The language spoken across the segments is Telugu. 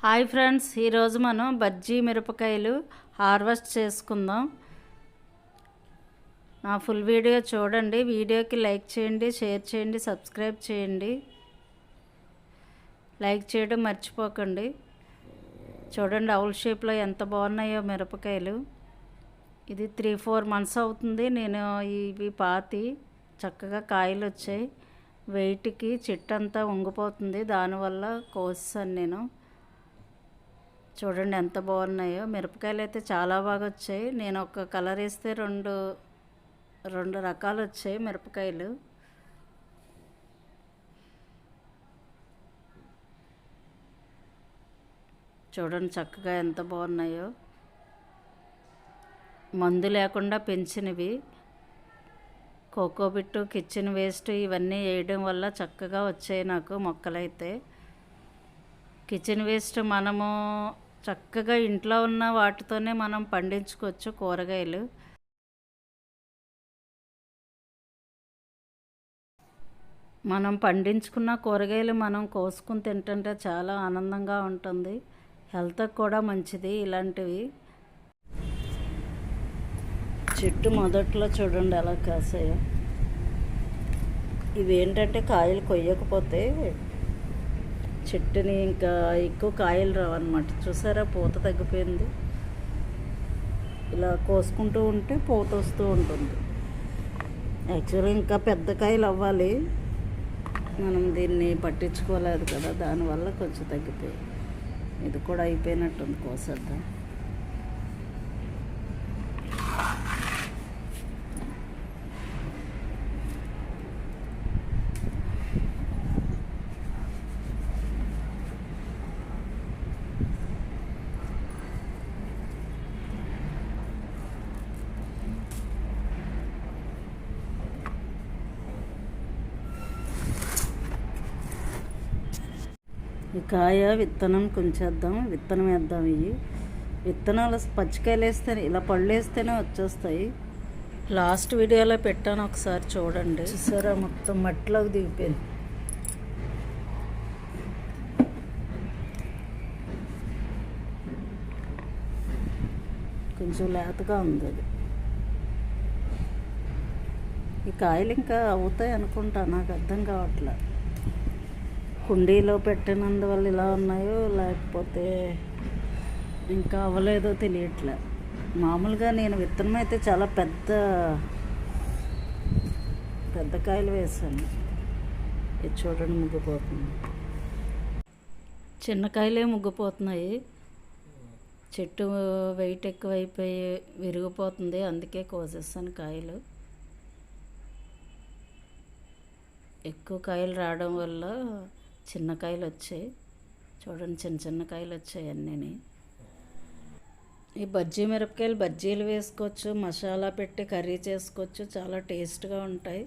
హాయ్ ఫ్రెండ్స్ ఈరోజు మనం బజ్జీ మిరపకాయలు హార్వెస్ట్ చేసుకుందాం. నా ఫుల్ వీడియో చూడండి వీడియోకి లైక్ చేయండి షేర్ చేయండి సబ్స్క్రైబ్ చేయండి. లైక్ చేయడం మర్చిపోకండి. చూడండి అవుల్ షేప్లో ఎంత బాగున్నాయో మిరపకాయలు. ఇది త్రీ ఫోర్ మంత్స్ అవుతుంది. నేను ఇవి పాతి చక్కగా కాయలు వచ్చాయి వెయిట్కి చెట్టు అంతా ఉంగిపోతుంది. దానివల్ల కోసాను నేను. చూడండి ఎంత బాగున్నాయో. మిరపకాయలు అయితే చాలా బాగా వచ్చాయి. నేను ఒక కలర్ వేస్తే రెండు రెండు రకాలు వచ్చాయి మిరపకాయలు. చూడండి చక్కగా ఎంత బాగున్నాయో. మందు లేకుండా పెంచినవి. కోకోబిట్టు కిచెన్ వేస్ట్ ఇవన్నీ వేయడం వల్ల చక్కగా వచ్చాయి నాకు మొక్కలైతే. కిచెన్ వేస్ట్ మనము చక్కగా ఇంట్లో ఉన్న వాటితోనే మనం పండించుకోవచ్చు కూరగాయలు. మనం పండించుకున్న కూరగాయలు మనం కోసుకుని తింటుంటే చాలా ఆనందంగా ఉంటుంది. హెల్త్కి కూడా మంచిది ఇలాంటివి. చెట్టు మొదట్లో చూడండి ఎలా కాసాయో. ఇవి ఏంటంటే కాయలు కొయ్యకపోతే చెట్టుని ఇంకా ఎక్కువ కాయలు రావన్నమాట. చూసారా? పూత తగ్గిపోయింది. ఇలా కోసుకుంటూ ఉంటే పూత వస్తూ ఉంటుంది. యాక్చువల్గా ఇంకా పెద్ద కాయలు అవ్వాలి. మనం దీన్ని పట్టించుకోలేదు కదా. దానివల్ల కొంచెం తగ్గిపోయి ఇది కూడా అయిపోయినట్టుంది. కోసేద్దాం. ఈ కాయ విత్తనం కొంచేద్దాం విత్తనం వేద్దాం ఇవి విత్తనాలు పచ్చికాయలు వేస్తే ఇలా పళ్ళు వేస్తేనే వచ్చేస్తాయి. లాస్ట్ వీడియోలో పెట్టాను ఒకసారి చూడండి. చూసారా? మొత్తం మట్టిలోకి దిగిపోయింది. కొంచెం లేతగా ఉంది అది. ఈ కాయలు ఇంకా అవుతాయి అనుకుంటా నాకు అర్థం కావట్లే. కుండీలో పెట్టినందువల్ల ఇలా ఉన్నాయో లేకపోతే ఇంకా అవ్వలేదో తెలియట్లే. మామూలుగా నేను విత్తనం అయితే చాలా పెద్ద పెద్ద కాయలు వేసాను ఇది చూడండి ముగ్గిపోతుంది. చిన్న కాయలే ముగ్గిపోతున్నాయి. చెట్టు వెయిట్ ఎక్కువైపోయి విరిగిపోతుంది. అందుకే కోసేస్తాను కాయలు. ఎక్కువ కాయలు రావడం వల్ల చిన్న కాయలు వచ్చాయి చూడండి చిన్న చిన్న కాయలు వచ్చాయి అన్నీ ఈ బజ్జీ మిరపకాయలు బజ్జీలు వేసుకోవచ్చు మసాలా పెట్టి కర్రీ చేసుకోవచ్చు చాలా టేస్ట్గా ఉంటాయి.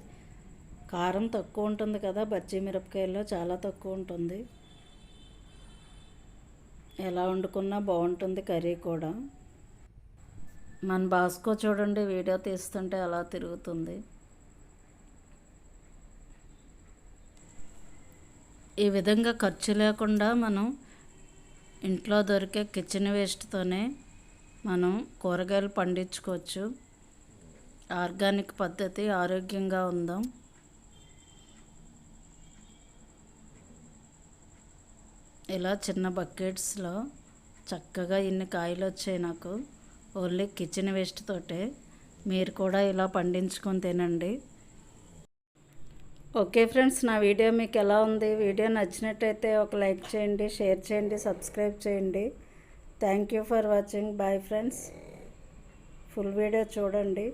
కారం తక్కువ ఉంటుంది కదా బజ్జీ మిరపకాయల్లో చాలా తక్కువ ఉంటుంది. ఎలా వండుకున్నా బాగుంటుంది కర్రీ కూడా. మన బాస్కో చూడండి వీడియో తీస్తుంటే అలా తిరుగుతుంది. ఈ విధంగా ఖర్చు లేకుండా మనం ఇంట్లో దొరికే కిచెన్ వేస్ట్తోనే మనం కూరగాయలు పండించుకోవచ్చు. ఆర్గానిక్ పద్ధతి ఆరోగ్యంగా ఉందాం. ఇలా చిన్న బకెట్స్లో చక్కగా ఇన్ని కాయలు వచ్చాయి నాకు. ఓన్లీ కిచెన్ వేస్ట్ తోటే. మీరు కూడా ఇలా పండించుకొని తినండి. ఓకే ఫ్రెండ్స్ నా వీడియో మీకు ఎలా ఉంది? వీడియో నచ్చినట్టయితే ఒక లైక్ చేయండి షేర్ చేయండి సబ్స్క్రైబ్ చేయండి. Thank you for watching bye friends full video చూడండి.